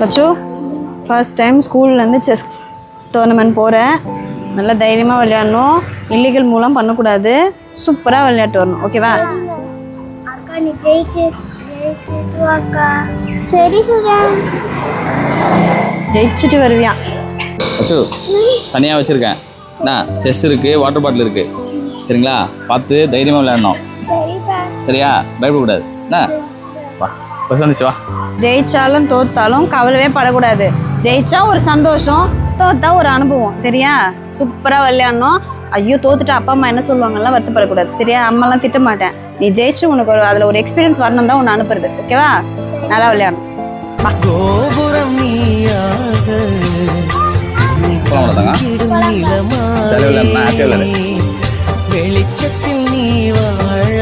பச்சு first time ஸ்கூல்லேருந்து chess tournament போகிறேன் நல்லா தைரியமாக விளையாடணும். இல்லீகல் மூலம் பண்ணக்கூடாது. சூப்பராக விளையாட்டு வரணும். ஓகேவா சரி ஜெயிச்சுட்டு வருவியான் அச்சு தனியாக வச்சுருக்கேன். என்ன செஸ் இருக்குது வாட்டர் பாட்டில் இருக்குது சரிங்களா? பார்த்து தைரியமாக விளையாடணும். சரியா? பயப்படக்கூடாது. என்ன வா. ஜெயிச்சாலும் தோத்தாலும் கவலையே படக்கூடாது. ஜெயிச்சா ஒரு சந்தோஷம் தோத்தா ஒரு அனுபவம். சரியா? சூப்பரா விளையாடணும். ஐயோ தோத்துட்டு அப்பா அம்மா என்ன சொல்லுவாங்கலாம் வருத்தப்படக்கூடாது. சரியா? அம்மாலாம் திட்ட மாட்டேன். நீ ஜெயிச்சு உனக்கு ஒரு அதுல ஒரு எக்ஸ்பீரியன்ஸ் வரணும் தான் உன்னை அனுப்புறது. ஓகேவா நல்லா விளையாடணும். கோபுரம் வெளிச்சத்தில் நீ வாழ